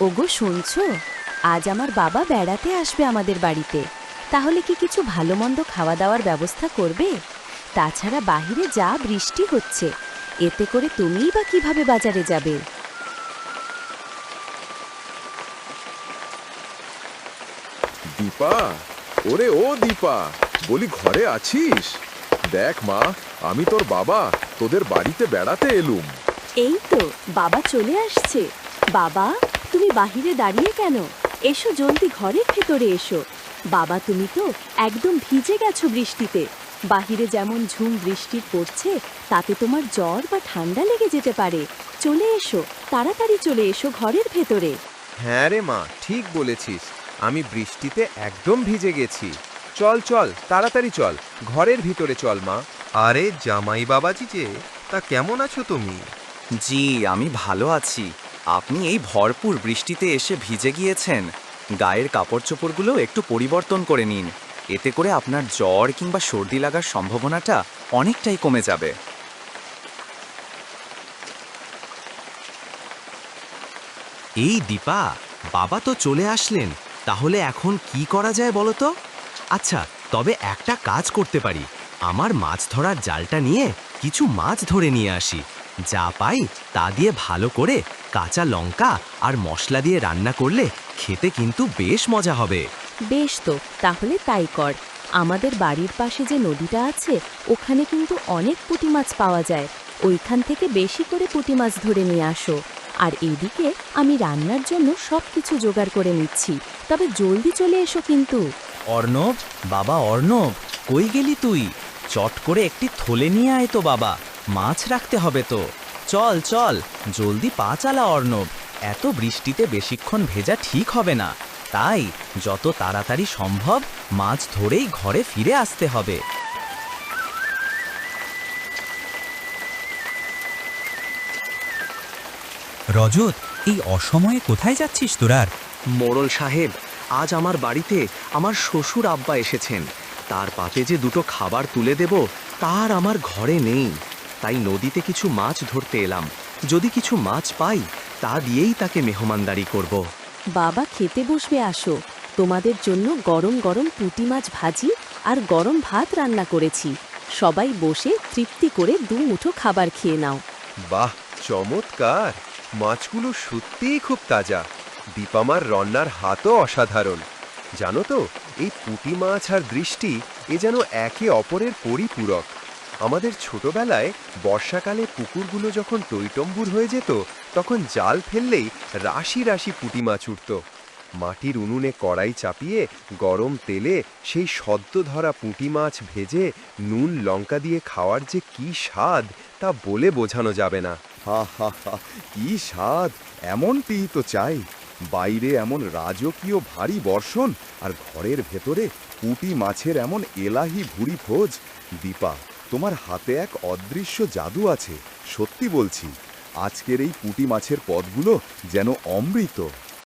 ওগো শুনছো? আজ আমার বাবা বেড়াতে আসবে আমাদের বাড়িতে। তাহলে কি কিছু ভালো মন্দ খাওয়া দাওয়ার ব্যবস্থা করবে? তাছাড়া বাহিরে যা বৃষ্টি হচ্ছে এতে করে তুমিই বা কীভাবে বাজারে যাবে? দীপা ওরে ও দীপা বলি ঘরে আছিস? দেখ মা আমি তোর বাবা তোদের বাড়িতে বেড়াতে এলুম। এই তো বাবা চলে আসছে। বাবা? তুমি বাহিরে দাঁড়িয়ে কেন? এসো জলদি ঘরের ভেতরে এসো। বাবা তুমি তো একদম ভিজে গেছো বৃষ্টিতে। বাহিরে যেমন ঝুম বৃষ্টির পড়ছে তাতে তোমার জ্বর বা ঠান্ডা লেগে যেতে পারে। চলে এসো তাড়াতাড়ি চলে এসো ঘরের ভেতরে। হ্যাঁ রে মা ঠিক বলেছিস। আমি বৃষ্টিতে একদম ভিজে গেছি। চল চল তাড়াতাড়ি চল। ঘরের ভিতরে চল মা। আরে জামাই বাবাজি যে তা কেমন আছো তুমি? জি আমি ভালো আছি। আপনি এই ভরপুর বৃষ্টিতে এসে ভিজে গিয়েছেন। গায়ের কাপড় চোপড়গুলো একটু পরিবর্তন করে নিন। এতে করে আপনার জ্বর কিংবা সর্দি লাগার সম্ভাবনাটা অনেকটাই কমে যাবে। এই দীপা, বাবা তো চলে আসলেন। তাহলে এখন কি করা যায় বলো তো? আচ্ছা তবে একটা কাজ করতে পারি। আমার মাছ ধরার জালটা নিয়ে কিছু মাছ ধরে নিয়ে আসি। যা পাই তা দিয়ে ভালো করে কাঁচা লঙ্কা আর মশলা দিয়ে রান্না করলে খেতে কিন্তু বেশ মজা হবে। বেশ তো তাহলে তাই কর। আমাদের বাড়ির পাশে যে নদীটা আছে ওখানে কিন্তু অনেক পুঁটি মাছ পাওয়া যায়। ওইখান থেকে বেশি করে পুঁটি মাছ ধরে নিয়ে আসো। আর এদিকে আমি রান্নার জন্য সব কিছু জোগাড় করে নিচ্ছি। তবে জলদি চলে এসো কিন্তু। অর্ণব বাবা অর্ণব কই গেলি তুই? চট করে একটি থলে নিয়ে আয় তো বাবা। মাছ রাখতে হবে তো। চল চল জলদি পা চালা অর্ণব। এত বৃষ্টিতে বেশিক্ষণ ভেজা ঠিক হবে না। তাই যত তাড়াতাড়ি সম্ভব মাছ ধরেই ঘরে ফিরে আসতে হবে। রজত এই অসময়ে কোথায় যাচ্ছিস তোরার মোড়ল সাহেব আজ আমার বাড়িতে আমার শ্বশুর আব্বা এসেছেন। তার পাতে যে দুটো খাবার তুলে দেব তার আমার ঘরে নেই। তাই নদীতে কিছু মাছ ধরতে এলাম। যদি কিছু মাছ পাই তা দিয়েই তাকে মেহমানদারি করব। বাবা খেতে বসবে আসো। তোমাদের জন্য গরম গরম পুঁটি মাছ ভাজি আর গরম ভাত রান্না করেছি। সবাই বসে তৃপ্তি করে দু মুঠো খাবার খেয়ে নাও। বাহ চমৎকার! মাছগুলো সত্যিই খুব তাজা। দীপামার রান্নার হাতও অসাধারণ। জানো তো এই পুঁটি মাছ আর দৃষ্টি এ যেন একে অপরের পরিপূরক। আমাদের ছোটবেলায় বর্ষাকালে পুকুরগুলো যখন টইটম্বুর হয়ে যেত, তখন জাল ফেললেই রাশি রাশি পুঁটি মাছ উঠত। মাটির উনুনে কড়াই চাপিয়ে, গরম তেলে সেই সদ্য ধরা পুঁটি মাছ ভেজে নুন, লঙ্কা দিয়ে খাওয়ার যে কি স্বাদ, তা বলে বোঝানো যাবে না। হা হা হা, কি স্বাদ! এমনটি তো চাই। বাইরে এমন রাজকীয় ভারী বর্ষণ, আর ঘরের ভেতরে পুঁটি মাছের এমন এলাহি ভুড়ি ভোজ। দীপা তোমার হাতে এক অদৃশ্য জাদু আছে, সত্যি বলছি। আজকের এই পুঁটি মাছের পদগুলো যেন অমৃত।